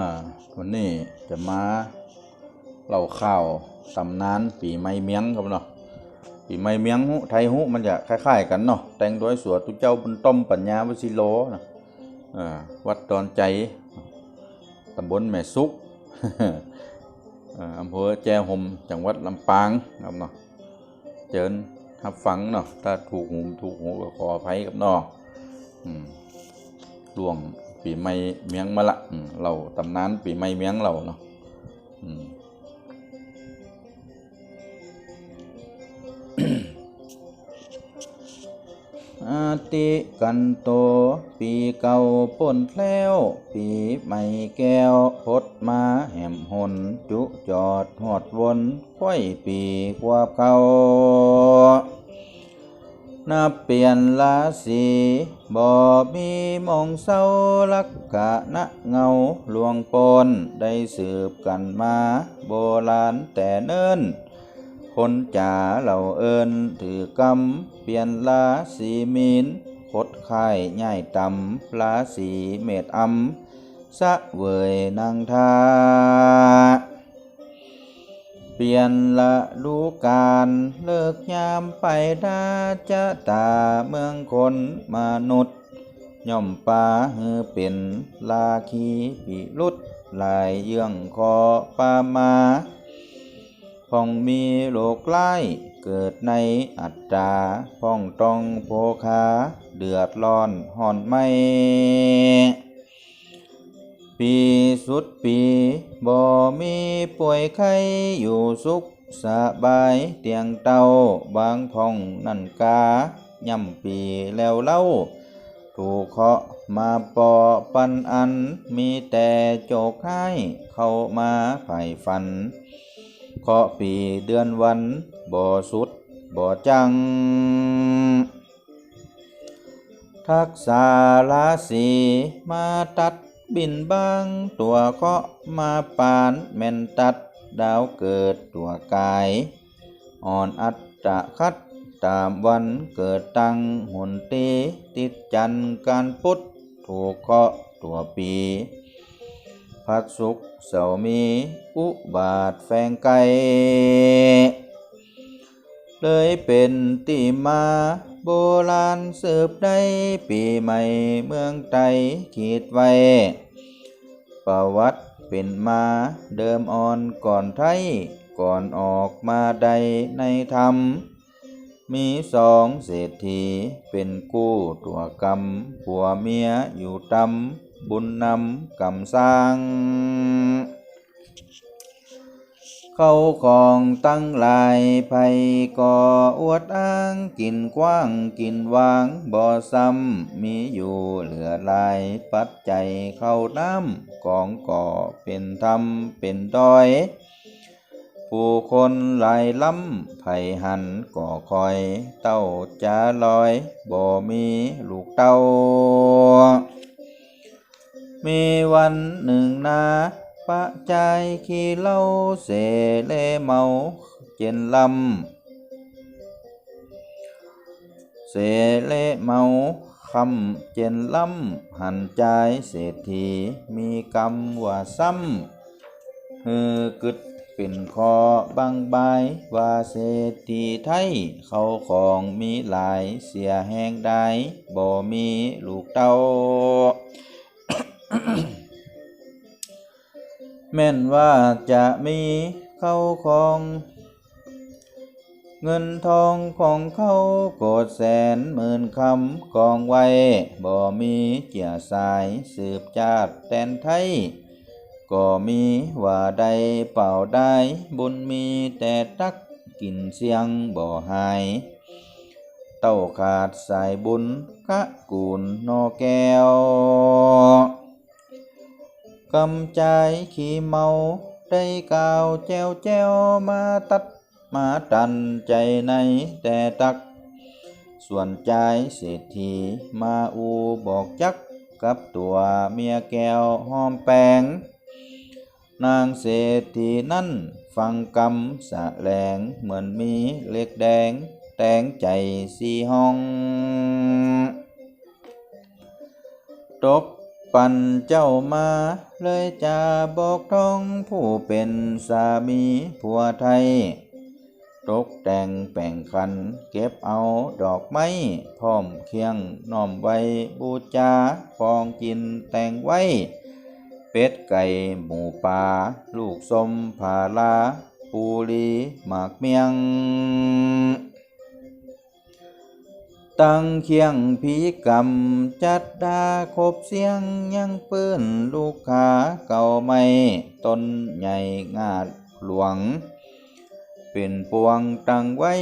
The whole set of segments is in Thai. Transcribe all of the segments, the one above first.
อ่าวันนี้จะมาเล่าข่าวตำนานปีใหม่เมียงครับเนาะปีใหม่เมียงฮุไทยฮุมันจะคล้ายๆกันเนาะแต่งโดยสวดตุเจ้าบุญต้มปัญญาวชิโลนะอ่าวัดดอนใจตำบลแม่ซุกอำเภอแจ้ห่มจังหวัดลำปางครับเนาะเจิญรับฟังเนาะถ้าถูกหูถูกหูก็ขออภัยกับเนาะอืมล่วง ปีใหม่เมียงมาละเราตำนานปีใหม่เมียงเราเนาะอาติกันโต ปีเก่าป่นแล้ว ปีใหม่แก้วพดมาแหมหนจุจอดหอดวนค่อยปีกว่าเขา นับเปลี่ยนราศีบ่มีมองเศร้าลักกะนะเงาหลวงปนได้สืบกันมาโบราณแต่เนิ่น คนจ่าเหล่าเอินถือกำเปลี่ยนราศีมีนคดค่ายย่ายตำราศีเมษอำสะเวยนางทา เปลี่ยนละดูการเลิกยามไปดาจะตาเมืองคนมนุษย์ ย่อมปาฮือเป็นลาคีพิรุษลายเยื่องคอปามาพ่องมีโลกไล่เกิดในอัตตาพ่องต้องโภคา เดือดร้อนห่อนไม่ ปีสุดปีบ่มีป่วยไข้อยู่สุขสบายเตียงเตาบางพ่องนันกาย่ำปีแล้วเล่า ถูกเคาะมาปอปันอัน มีแต่โจกให้เข้ามาไผ่ฝัน เคาะปีเดือนวันบ่สุดบ่จัง ทักษาลาสีมาตัด บินบางตัวเคาะมาปานแม่นตัดดาวเกิดตัวกาย อ่อนอัตตะคัดตามวันเกิดตั้งหุนตีติดจันการพุทธถูกเคาะตัวปีพัดสุขเสามี อุบาทแฝงไก เลยเป็นตีมาโบราณสืบได้ปีใหม่เมืองไทยขีดไว้ ประวัติเป็นมาเดิมอ่อนก่อนไทย ก่อนออกมาใดในธรรม มีสองเศรษฐีเป็นกู้ตัวกรรมผัวเมียอยู่ตำบุญนำกำสร้าง เขาของตั้งหลายภัยก่ออวดอ้างกินกว้างกินวางบ่อซ้ำมีอยู่เหลือหลายปัจจัยเข้าน้ำกองก่อเป็นธรรมเป็นดอย ผู้คนหลายล้ำไผ่หันก่อคอยเต้าจะลอยบ่มีลูกเต้ามีวันหนึ่งนา ปะใจายขี้เล้าเสเลเมาเจนลำเสเลเมาคำเจนลำหันใจเศรษฐีมีกรรมว่าซ้ำฮือกึดเป็นคอบางบายว่าเศรษฐีไทย เขาของมีหลายเสียแห้งได้บ่มีลูกเต้า แม่นว่าจะมีเข้าของเงินทองของเขาโกดแสนหมื่นคำกองไว้ บ่มีเจียสายสืบจาดแตนไทย ก็มีว่าใดเป่าได้บุญมีแต่ตักกินเสียงบ่หาย เต้าขาดสายบุญกะกูลนอแก้ว กำใจขี้เมาได้กาวแจวแจวมาตัดมาตันใจในแต่ตัก ส่วนใจเศรษฐีมาอูบอกจักกับตัวเมียแก้วหอมแปงนางเศรษฐีนั่นฟังกำสะแหลงเหมือนมีเล็กแดง แตงใจสีห้อง ตก ปันเจ้ามาเลยจะบอกท้องผู้เป็นสามีผัวไทย ตกแต่งแป่งคันเก็บเอาดอกไม้พร้อมเคียงน้อมไว้บูชาฟองกินแต่งไว้ เป็ดไก่หมูป่าลูกสมผาลา ปูลีหมากเมียง ตั้งเคียงผีกรรมจัดดาคบเสียงยังปื้นลูกขาเก่าไม่ต้นใหญ่งาดหลวง เป็นปวงตั้งไว้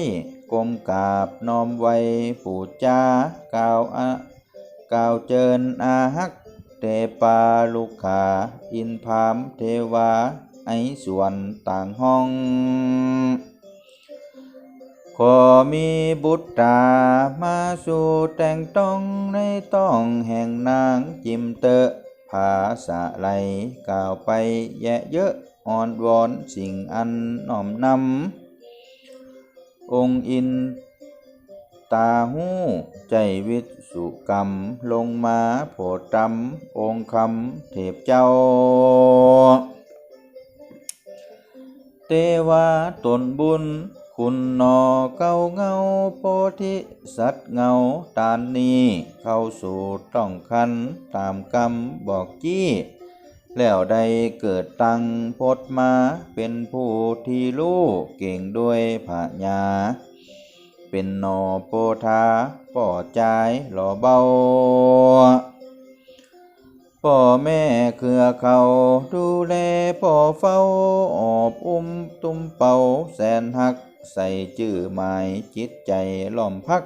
กลมกาบน้อมไว้ปูจาก่าวอะกล่าวเจิญอาฮักเตปาลูกขาอินพามเทวาไอส่วนต่างห้อง ขอมีบุตรตามาสู่แต่งต้องในต้องแห่งนางจิมเตอะภาษาไหลกล่าวไปแยะเยอะอ่อนวอนสิ่งอันน้อมนำองค์อินตาหูใจวิสุกรรม ลงมาโพดตำองค์คำเทพเจ้า เทวาตนบุญ คุณนอเก้าเงาโพธิสัตว์เงาตานนี้เข้าสู่ต้องคันตามกรรมบอกจี้แล้วได้เกิดตังพดมาเป็นผู้ที่รู้เก่งด้วยผาญาเป็นนอโปธาป่อใจหล่อเบาพ่อแม่เครือเขาดูแลพ่อเฝ้า อบอุ้มตุ้มเป่าแสนหัก ใส่จื่อหมายจิตใจล้อมพัก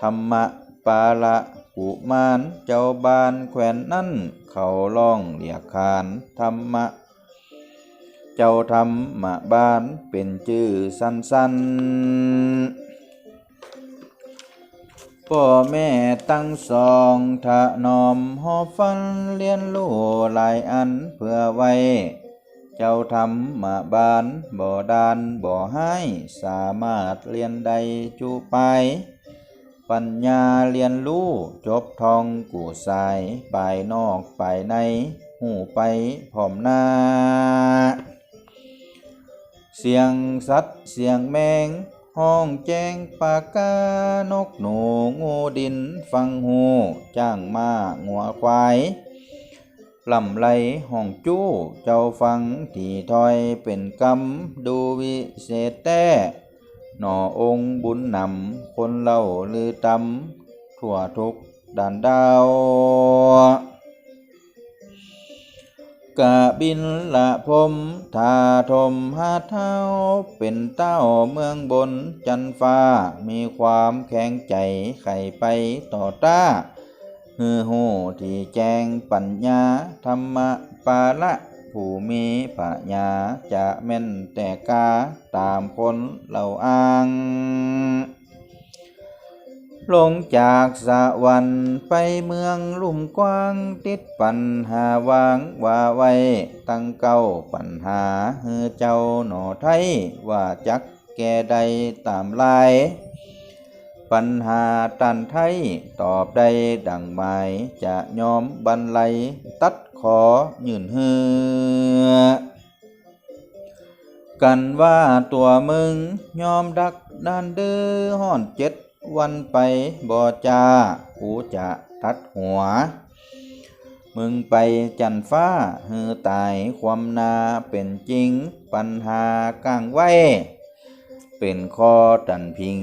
ธรรมะปาละกุมารเจ้าบานแขวนนั่น เขาล่องเรียกขานธรรมะ เจ้าธรรมะบ้านเป็นชื่อสั้นๆพ่อแม่ตั้งสองถนอมหอฟันเรียนรู้หลายอันเพื่อไว้ เจ้าทำมาบานบ่ดานบ่ให้สามารถเรียนใดจูไป ปัญญาเรียนรู้จบทองกูสายไปนอกไปในหูไปพร้อมหน้า เสียงสัตว์เสียงแมง ห้องแจ้งปากกานกหนูงูดินฟังหูจ้างมางัวควาย ลำไรห้องจู้ เจ้าฟังที่ถอยเป็นกรรมดูวิเศษแต่หน่อองค์บุญนำคนเล่าลือตำทั่วทุกด่านดาวกะบินละพมทาทมหาเท้า เป็นเต้าเมืองบนจันฟ้า มีความแข็งใจไข่ไปต่อต้า ฮือหูที่แจ้งปัญญา ธรรมะปาละผู้มีปัญญาจะแม่นแต่กาตามคนเหล่าอ้างลงจากสวรรค์ไปเมืองลุ่มกว้าง ติดปัญหาวางว่าไว้ ตั้งเก้าปัญหาเฮือเจ้าหนอไทย ว่าจักแก่ใดตามลาย ปัญหาตันไทย ตอบได้ดังหมาย จะยอมบรรลัย ตัดขอยืนเฮือกันว่าตัวมึง ยอมดักดานเดือห่อนเจ็ดวันไปบ่จากูจะตัดหัว มึงไปจันฟ้าเฮือตายความนาเป็นจริง ปัญหากลางไว้ เป็นคอตันพิง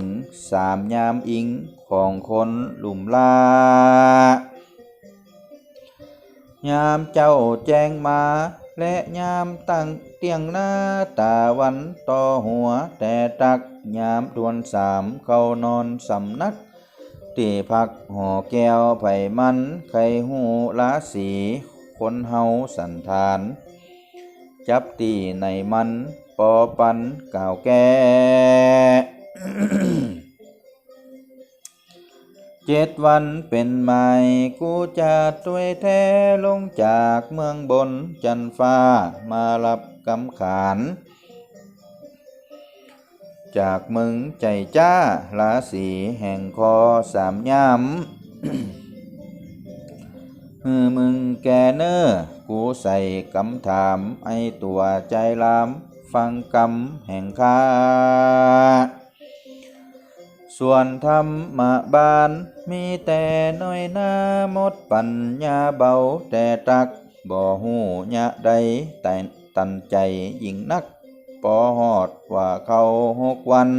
สามยามอิงของคนหลุมลายามเจ้าแจ้งมา และยามตั้งเตียงหน้าตาวันต่อหัวแต่ตักยามทวนสามเข้านอนสำนักตีพักห่อแก้วไผ่มันไข่หูลาสีคนเฮาสันทาน จับตีในมัน ปอปันก่าวแก่เจ็ดวันเป็นใหม่กูจะตัวยแท้ลงจากเมืองบนจันฟ้ามารับกำขานจากมึงใจจ้าลาสีแห่งคอสามยามเมื่อมึงแกเนอกูใส่กำถามไอตัวใจลาม ฟังกำแห่งคาส่วนธรรมบานมีแต่น้อยหน้ามดปัญญาเบาแต่ตักบ่หูยะใดแต่ตันใจยิ่งนักปอหอดว่าเขาหกวัน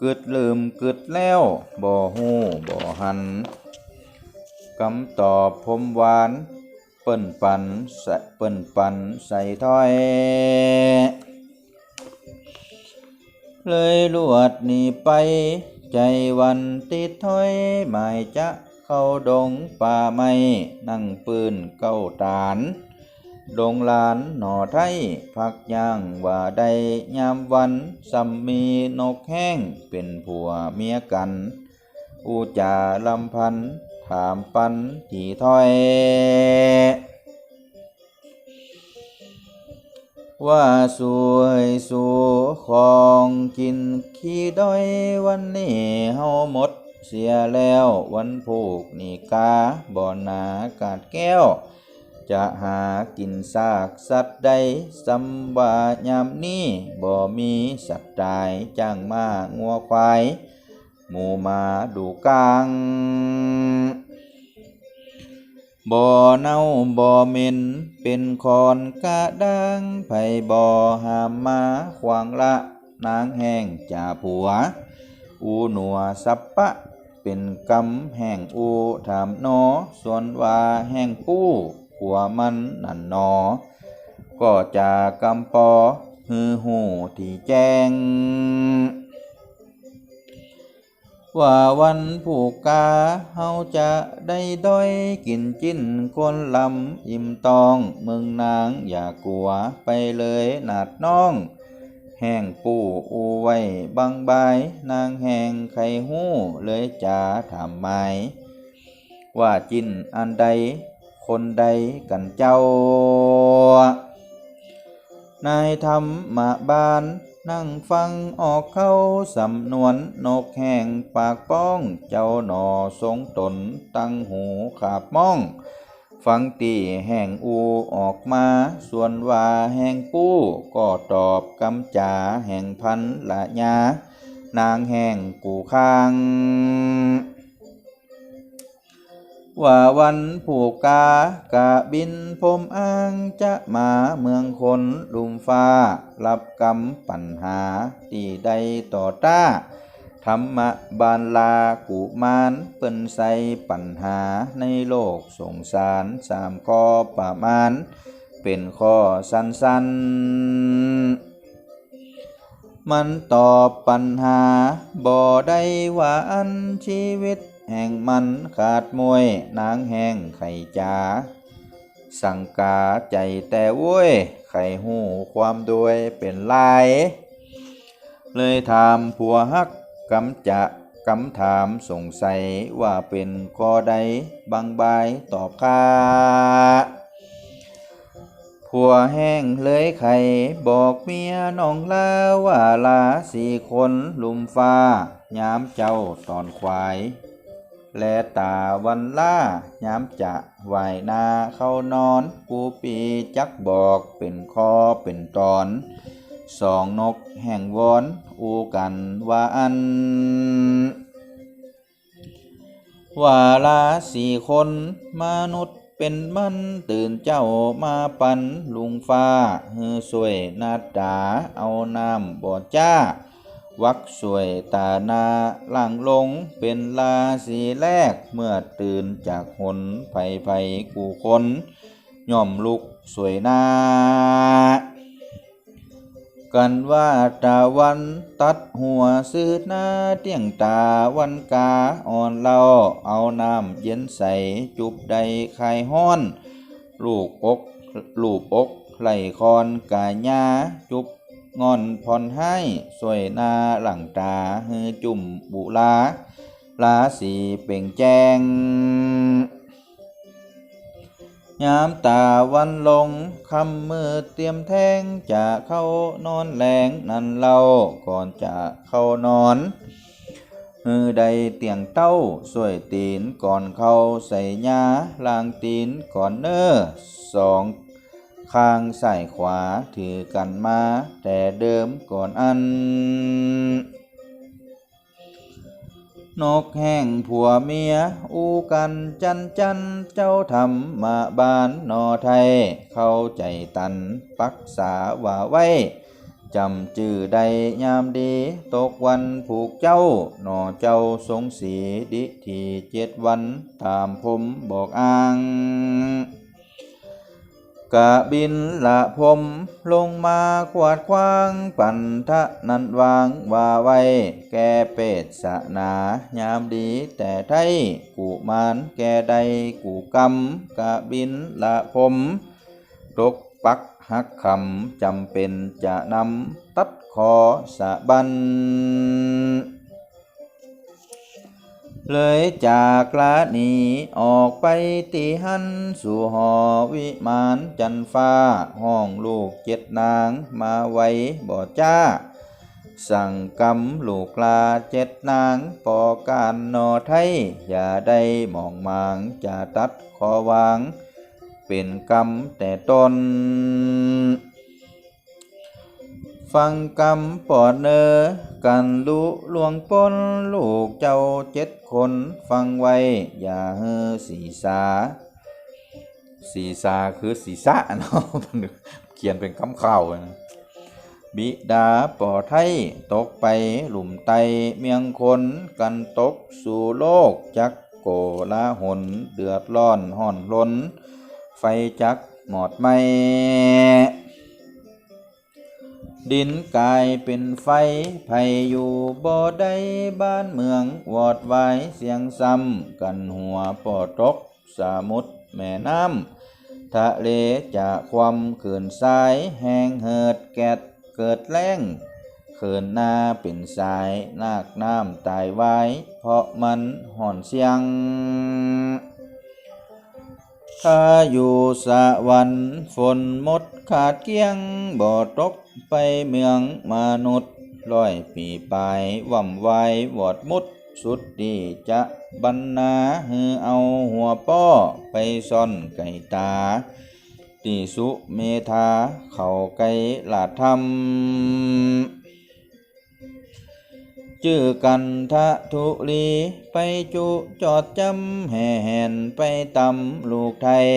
กึดลืมกึดแล้วบ่หูบ่หันคำตอบพมหวาน ปิ้นปันใส่เปิ้นปันใส่ถ้อย เลยลวดหนีไป ใจวันติดถ้อยหมายจะเข้าดงป่าไม้นั่งปืนเก้าตาน ดงลานหน่อไทยพักย่างว่าใดยามวันสัมมีนกแห้งเป็นผัวเมียกัน อูจาลำพันธ์ ถามปันที่ถ้อย ว่าสวยสู่ของกินขี้ด้อยวันนี้เฮาหมดเสียแล้ววันผูกนี่กาบ่อนากาดแก้ว จะหากินซากสัตว์ใดสำว่ายามนี้บ่มีสัตว์ตายจ้างมางัวควาย หมูมาดูกลางบ่อเน่าบ่อเหม็นเป็นคอนกะดังไผบ่อหามมาขวางละนางแห้งจ่าผัว อูหนัวสับปะ เป็นกำแห่งอูถามนอส่วนว่าแห่งปู้ขัวมันนั่นนอ ก็จะกำปอฮือหูที่แจ้ง ว่าวันผูกกาเฮาจะได้ด้อยกินจิ้นคนลำอิ่มตองเมืองนางอย่ากลัวไปเลยหนาดน้อง แห้งปูอูไว้บางบายนางแห้งไข่หู้เลยจะถามหมายว่าจิ้นอันใด คนใดกันเจ้านายธรรมบาน นั่งฟังออกเข้าสำนวนนกแห่งปากป้อง เจ้าหนอทรงตนตั้งหูขาบมอง ฟังตีแห่งอูออกมา ส่วนว่าแห่งปู้ก็ตอบกำจาแห่งพันละยานางแห่งกูข้าง ว่าวันผูกกากะบินพรมอ้างจะมาเมืองคนลุมฟ้า รับกรรมปัญหาตีใดต่อต้าธรรมบานลากุมารเปินใสปัญหาในโลกสงสารสามข้อประมาณ เป็นข้อสั้นๆ มันตอบปัญหาบ่ได้ว่าอันชีวิต แห่งมันขาดมวยนางแห้งไข่จ๋าสังกาใจแต่โว้ยไข่หูความด้วยเป็นลาย เลยถามผัวฮักกำจะกำถามสงสัยว่าเป็นข้อใดบางบายตอบค่าผัวแห้งเลยไข่บอกเมียน้องลาว่าลาสี่คนลุมฟ้ายามเจ้าตอนควาย และตาวันล่ายามจะไหวนาเข้านอนกูปีจักบอกเป็นคอเป็นตอนสองนกแห่งวอนอูกันว่าอัน ว่าลาสี่คนมนุษย์เป็นมันตื่นเจ้ามาปันลุงฟ้าเฮือสวยนาดาเอาน้ำบ่อจ้า วักสวยตานาล่างลงเป็นลาสีแรกเมื่อตื่นจากหนไผ่ไผ่กูคนย่อมลุกสวยนากันว่าตาวันตัดหัวซื้อหน้าเตียงตาวันกาอ่อนเล่าเอาน้ำเย็นใสจุบใดคายห้อน ลูกอกลูกอกไหลคอนกายาจุบ งอนพรให้สวยนาหลังตาฮือจุ่มบุลาลาสีเปล่งแจ้งยามตาวันลงคำมือเตรียมแทงจะเข้านอนแรงนั่นเล่าก่อนจะเข้านอนฮือใดเตียงเต้าสวยตีนก่อนเข้าใส่ยาลางตีนก่อนเนอสอง ข้างใส่ขวาถือกันมา แต่เดิมก่อนอัน นกแห้งผัวเมีย อูกันจันจันเจ้าทำมาบ้านนอไทย เข้าใจตันปักษาว่าไว้จำจื่อใดยามดี ตกวันผูกเจ้า หนอเจ้าทรงสีดิทีเจ็ดวัน ตามผมบอกอ้าง กะบินละพมลงมาขวาดควางปันทะนันวางว่าไว้ แกเป็ดสะนายามดีแต่ไทยกูมานแกใดกูกำกะบินละพมตกปักหักคำจำเป็นจะนำตัดคอสะบัน เลยจากลาหนีออกไปตีหันสู่หอวิมานจันฟ้า ห้องลูกเจ็ดนางมาไว้บ่จ้า สั่งกำลูกลาเจ็ดนางปอการนอไทย อย่าได้มองมางจะตัดคอวาง เป็นกรรมแต่ตน ฟังกำปอดเนอ กันลุลวงปนลูกเจ้าเจ็ดคน ฟังไว้ อย่าเฮอสีสา สีสาคือศีรษะเนาะเขียนเป็นคำข่าวนะบิดาปอไทย ตกไปหลุมไตเมียงคนกันตกสู่โลก จักโกลาหน เดือดร้อนห่อนล้น ไฟจักหมอดไหม ดินกลายเป็นไฟไผอยู่บ่ได้บ้านเมือง วอดวายเสียงซ้ำกันหัวปอตก สมุทรแม่น้ำทะเลจะความขืนทราย แห้งเหิดแกดเกิดแรงเขินหน้าเป็นสายนากน้ำตายไว้ เพราะมันห่อนเสียงถ้าอยู่สะวันฝนมด ขาดเกี้ยงบ่ตกไปเมืองมนุษย์ร้อยปีปลายว่ำไวายวอดมุดสุดดีจะบรรณาฮือเอาหัวป้อไปซ่อนไก่ตา ติสุเมธาเข่าไก่ลาดทำชื่อกันทะทุลีไปจุจอดจำแห่แหนไปตำลูกไทย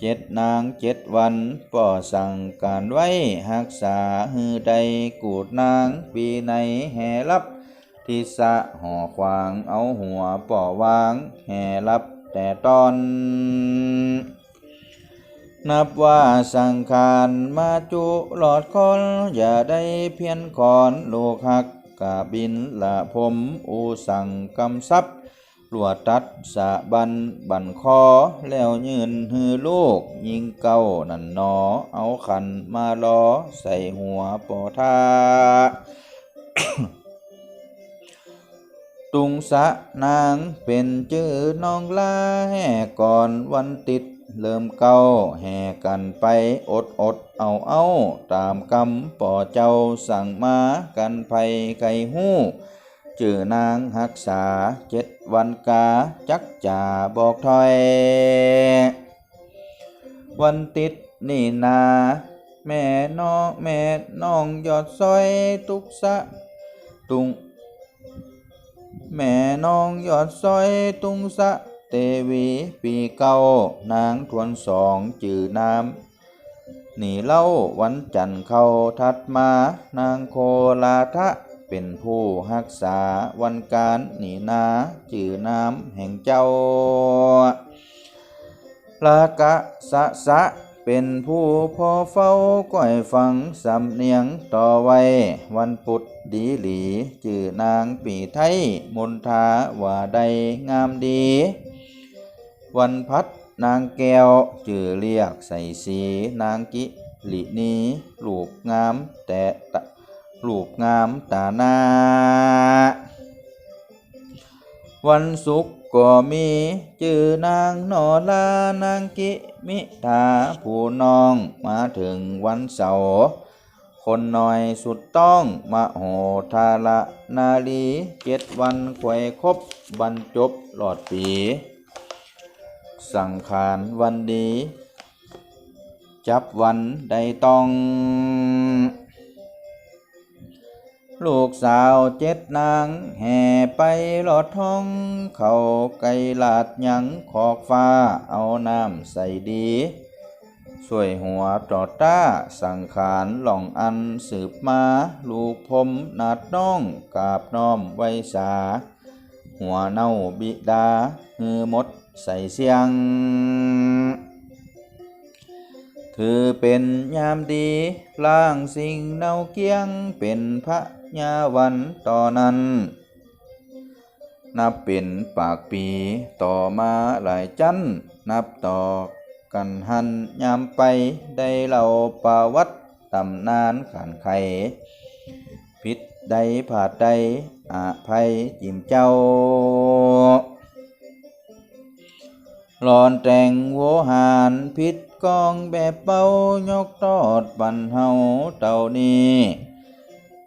เจ็ดนางเจ็ดวันป่อสั่งการไว้หักษาฮือใดกูดนางปีในแห่รับทิสะห่อควางเอาหัวป่อวางแห่รับแต่ตอนนับว่าสังขารมาจุหลอดคอนอย่าได้เพียนคอนโลกหักกาบินละพมอูสั่งกำซับ ลวดตัดสะบันบันคอแล้วยืนฮือลูก ยิงเก้านันนอ เอาขันมาล้อ ใส่หัวปอทาตุงสะนางเป็นชื่อน้องลาแห่ก่อนวันติดเริ่มเก้าแห่กันไปอดอดเอาเอาตามกำป่อเจ้าสั่งมากันไผไก่หู้ ชื่อนางหักษาเจ็ดวันกาจักจ่าบอกถอย วันติดนี่นา แม่น้องแม่น้องยอดซอยตุกสะตุงแม่น้องยอดซอยตุงสะเตวีปีเก้านางทวนสองจือน้ำหนีเล่าวันจันทร์เข้าทัดมา นางโคลาทะ เป็นผู้รักษาวันการหนีนาจือน้ำแห่งเจ้าลากะสะสะเป็นผู้พอเฝ้าก้อยฟังสำเนียงต่อไว้ วันปุดดีหลีจื่อนางปีไทยมนทาว่าใดงามดี วันพัดนางแก้วจื่อเรียกใส่สีนางกิลินีลูกงามแต่ ลูกงามตาหนาวันศุกร์ก็มีจื่อนางนอลานางกิมิทาผู้น้องมาถึงวันเสาร์คนหน่อยสุดต้องมโหทาละนาลีเจ็ดวันควยครบบรรจบหลอดปี สังขารวันดี จับวันใดต้อง ลูกสาวเจ็ดนาง แห่ไปหลอดท้อง เขาไกลลาดยังขอกฟ้าเอาน้ำใส่ดีช่วยหัวจอดต้าสังขารหล่องอันสืบมา ลูกผมนาดน้องกาบน้อมไว้สา หัวเน่าบิดาฮือมดใส่เสียงถือเป็นยามดีล่างสิ่งเน่าเกี้ยงเป็นพระ ยาวันต่อนนั้น นับเป็นปากปีต่อมาหลายจันนับต่อกันหันยามไปได้เล่าประวัติตำนานขันไขผิดใดผาดใดอาภัยจิมเจ้าหลอนแต่งโวหารพิษกองแบบเป้ายกตอดปันเฮาเต่านี้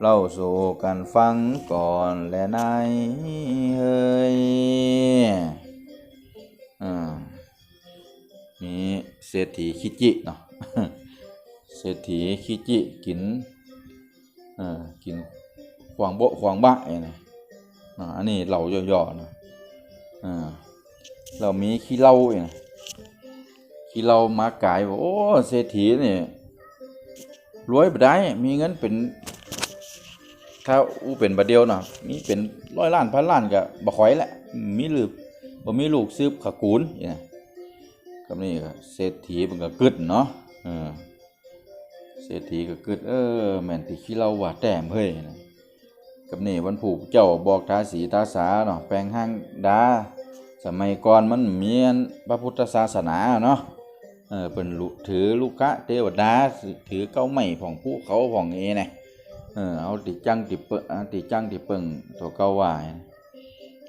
เล่าสู่กันฟังก่อนและนายเฮ้ยอ่ามีเศรษฐีคิจิเนาะเศรษฐีคิจิกินเอ่ากินขวางโบะขวางบะไอ้นะอ่าอันนี้เหล่าย่อๆนะอ่าเรามีขี้เล้าเองขี้เล้ามากายว่าโอ้เศรษฐีนี่รวยไปได้มีเงินเป็น ถ้าอู้เป็นบาเดียวเนาะมีเป็นร้อยล้านพันล้านก็บ่ค่อยแหละมีหรือบ่มีลูกซืบขกูลนี่นะกับนี่ก็เศรษฐีมันก็กึดเนาะเออเศรษฐีก็กึดเออแม่นที่ขี้เหล้าว่าแต้มเฮ้ยนะกับนี่วันผูกเจ้าบอกทาสีตาสาเนาะแปลงห้างดาสมัยก่อนมันมีอันพระพุทธศาสนาเนาะเออเป็นลุถือลูกะเทวดาถือเก้าไม้ของผู้เขาของเอเนะ เออเอาติจังติเปิงติจังติเปิงตัวเก้าว่านะ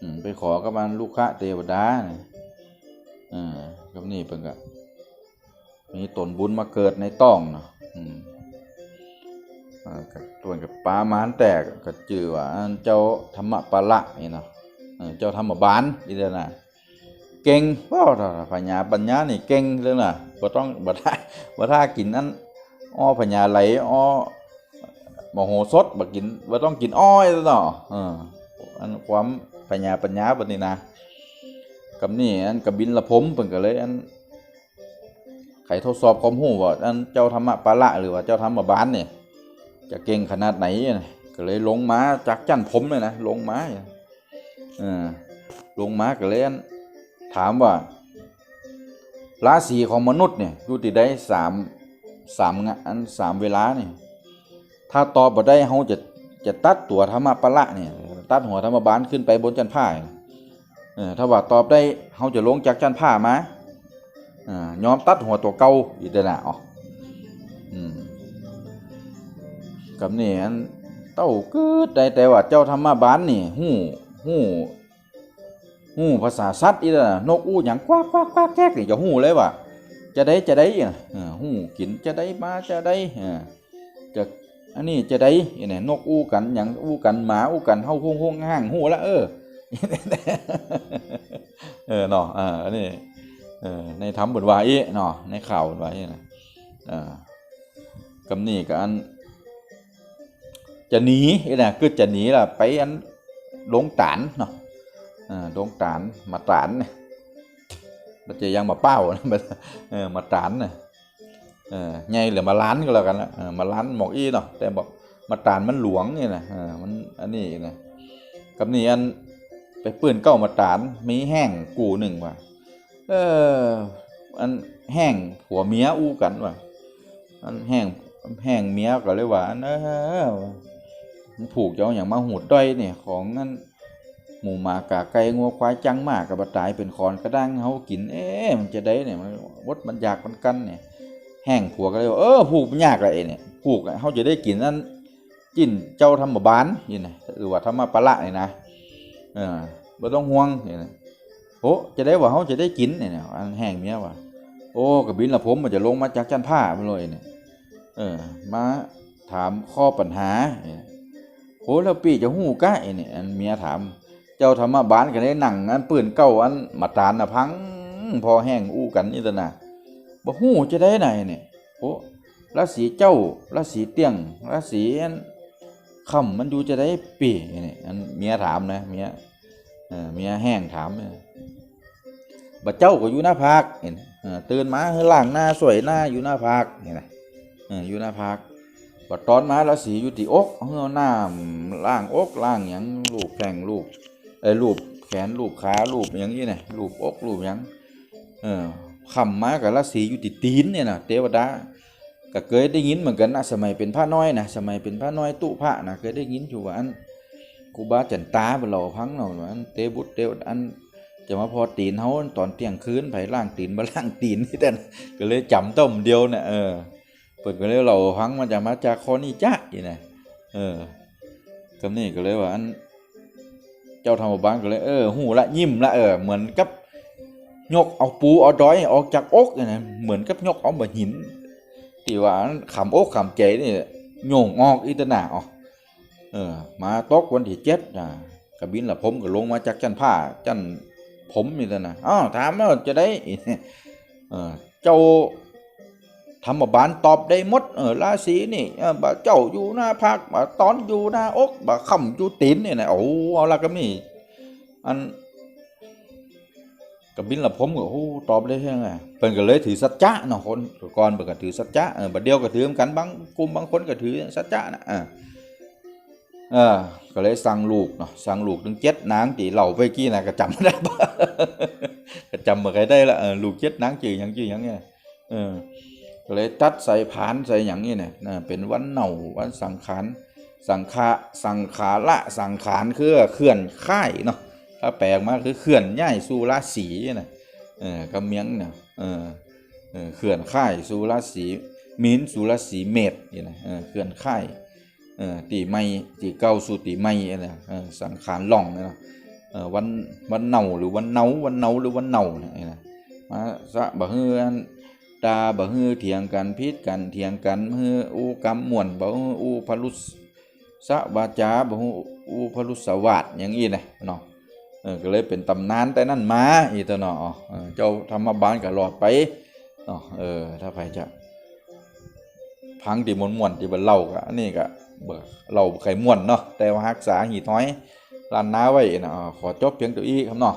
อืมไปขอกับมันลูกะเทวดานะเออกับนี่เปิงก็มีตนบุญมาเกิดในต้องเนาะอืมอ่าก็ตัวกับปลามานแตกก็จือว่าอันเจ้าธรรมปละนี่เนาะเออเจ้าทำมบานอีเดอน่ะเก่งว้าวปัญญาปัญญานี่เก่งเรื่องน่ะบ่ต้องบ่ท่าบ่ท่ากินนั้นอ้อปัญญาไหลอ้อ มโหสดบ่กินบ่ต้องกินอ้อยแล้วเนาะเอออันความปัญญาปัญญาบัดนี้นะกับนี่อันกับบินละผมเพิ่นก็เลยอันไขทดสอบความรู้ว่าอันเจ้าธรรมะปาละหรือว่าเจ้าธรรมบานเนี่ยจะเก่งขนาดไหนเนี่ยก็เลยลงมาจากจันผมเลยนะลงมาเออลงมาก็เลยอันถามว่าราศีของมนุษย์เนี่ยอยู่ที่ได้สามสามงะอันสามเวลาเนี่ย ถ้าตอบบ่ได้เขาจะจะตัดตัวธรรมปะละเนี่ยตัดหัวธรรมบาลขึ้นไปบนจันผ้าเออถ้าว่าตอบได้เขาจะลงจากจันผ้ามาอ่ายอมตัดหัวตัวเก่าอีกเดอนะอ๋ออืมกับนี่อันเต้าเกิดได้แต่ว่าเจ้าธรรมบาลนี่หู้หู้หู้ภาษาสัตว์อีนั่นน่ะนกอู้หยังควักควักควักแก๊กนี่จะหู้เลยว่าจะได้จะได้อะหู้กินจะได้มาจะได้จะ อันนี้จะได้อีนี่นกอู้กันหยังอู้กันหมาอู้กันเฮาฮู้ฮู้ห่างหู้ละเออเออเนาะอ่าอันนี้เออในธรรมบทว่าอีเนาะในข่าวบทว่าอีนะอ่ากำนี่กับอันจะหนีอีน่ะคือจะหนีล่ะไปอันลงตานเนาะอ่าลงตานมาตานเนี่ยมันจะยังมาเป้านะมันเออมาตานเนี่ย เออไงหรือมาล้านก็แล้วกันละมาล้านหมอกอี้เนาะแต่บอกมาตานมันหลวงนี่นะมันอันนี้นะกับนี่อันไปปืนเก้ามาตานมีแห้งกูหนึ่งว่ะเอออันแห้งผัวเมียอู้กันว่ะอันแห้งแห้งเมียก็เลยว่าอันเออมันผูกเจ้าอย่างมาหูดด้อยเนี่ยของนั่นหมูหมากาไก่งัวควายจังมากกับบตายเป็นคอนกระด้างเฮากิน เอ๊ะมันจะได้เนี่ยมันวดมันอยากมันกันเนี่ย แห้งผัวก็เลยว่าเออผูกมันยากอะไรเนี่ยผูกอะเฮาจะได้กินนั่นกินเจ้าทำมาบานนี่นะหรือว่าทำมาปลาละนี่นะเออบ่ต้องห่วงนี่นะโอ้จะได้ว่าเฮาจะได้กินเนี่ยอันแห้งเมียว่าโอ้กับบินละผมมันจะลงมาจากจันผ้าไปเลยเนี่ยเออมาถามข้อปัญหาโหแล้วปีจะหู้กะไอ้นี่ยอันเมียถาม เจ้าธรรมบาลก็ได้หนังอันปืนเก้าอันมาตานน่ะพัง พอแห้งอู้กันนี่ตะนะ บ่ฮู้จะได้ไหนเนี่ยโอ้ราศีเจ้าราศีเตียงราศีอันค่ำมันอยู่จะได้ปีนี่อันเมียถามนะเมียเออเมียแห้งถามเนี่ยบัดเจ้าก็อยู่หน้าภาคเห็นเตื่นมาเฮ้ยล้างหน้าสวยหน้าอยู่หน้าภาคเห็นไหมออยู่หน้าภาคบัดตอนมาราศีอยู่ที่อกเฮาหน้าล่างอกล่างหยังลูกแข้งลูกไอ้ยรูปแขนรูปขารูปหยังนี่น่ะรูปอกรูปหยังเออ คำมากับราศีอยู่ติตีนเนี่ยนะเทวดาก็เคยได้ยินเหมือนกันนะสมัยเป็นพระน้อยนะสมัยเป็นพระน้อยตุพระนะเคยได้ยินอยู่ว่าอันครูบาจันตาบเหล่าพังเนาะว่าอันเตบุตรเตวอันจะมาพอตีนเฮาตอนเที่ยงคืนไผล่างตีนบ่ล่างตีนนี่แต่ก็เลยจำต้มเดียวน่ะเออเปิดก็เลยเหล่าพังมันจะมาจากคอนี่จ้ะนี่นะเออคำนี้ก็เลยว่าอันเจ้าธรรมบ้าลก็เลยเออหูละยิ้มละเออเหมือนกับ ยกเอาปูเอาดอยออกจากอกเนี่ยนะเหมือนกับยกเอาบะหินที่ว่าขำอกขำใจนี่โยงออกอีตนาออกเออมาตกวันที่เจ็ดนะกระบินละผมก็ลงมาจากจันผ้าจันผมนี่ตนะอ้าวถามแล้วจะได้เออเจ้าธรรมบาลตอบได้มดเออราศีนี่เออบ่าเจ้าอยู่หน้าภาคบ่าตอนอยู่หน้าอกบ่าค่ำอยู่ตีนนี่นะโอ้เอาละก็นี่อัน กับบินละผมก็โอ้ตอบได้ยังไงเพิ่นก็เลยถือสัจจะเนาะคนก่อนเพิ่นก็ถือสัจจะเออบัดเดียวก็ถือเหมือนกันบางกลุ่มบางคนก็ถือสัจจะนะเออเออก็เลยสั่งลูกเนาะสั่งลูกถึงเจ็ดนางตีเหล่าไปกี้น่ะก็จำไม่ได้บ่ก็จำบ่ใครได้ละเออลูกเจ็ดนางจือยังจือยังเนี่ยเออก็เลยตัดใส่ผานใส่หยังนี่เนี่ยนะเป็นวันเน่าวันสังขารสังขะสังขาระสังขารคือเคลื่อนค่ายเนาะ ถ้าแปลออกมาคือเขื่อนย่ายสู่ราศีนะเออกำเมียงเนี่ยเออเขื่อนค่ายสู่ราศีมีนสู่ราศีเมษนี่นะเออเขื่อนค่ายเออตีไม่ตีเก้าสู่ตีไม่อะไรเออสังขารล่องนะเออวันวันเน่าหรือวันเน่าวันเน่าหรือวันเน่านี่นะมาสะบะเฮือนตาบะฮือเถียงกันพิษกันเถียงกันฮืออูกำม่วนบะฮืออูพลุสสะวาจาบะฮืออูพลุสวาดอย่างนี้นะเนาะ ก็เลยเป็นตำนานแต่นั่นมาอีตัวเนาะอ๋อเอเจ้าธรรมบาลก็หลอดไปเนาะเออถ้าใครจะพังตีมวนมวนตีบันเล่าก็อันนี้ก็เบิกเล่าไข่มวนเนาะแต่ว่ารักษาหีท้อยลานน้าไว้นะขอจบเพียงตัวอีครับเนาะ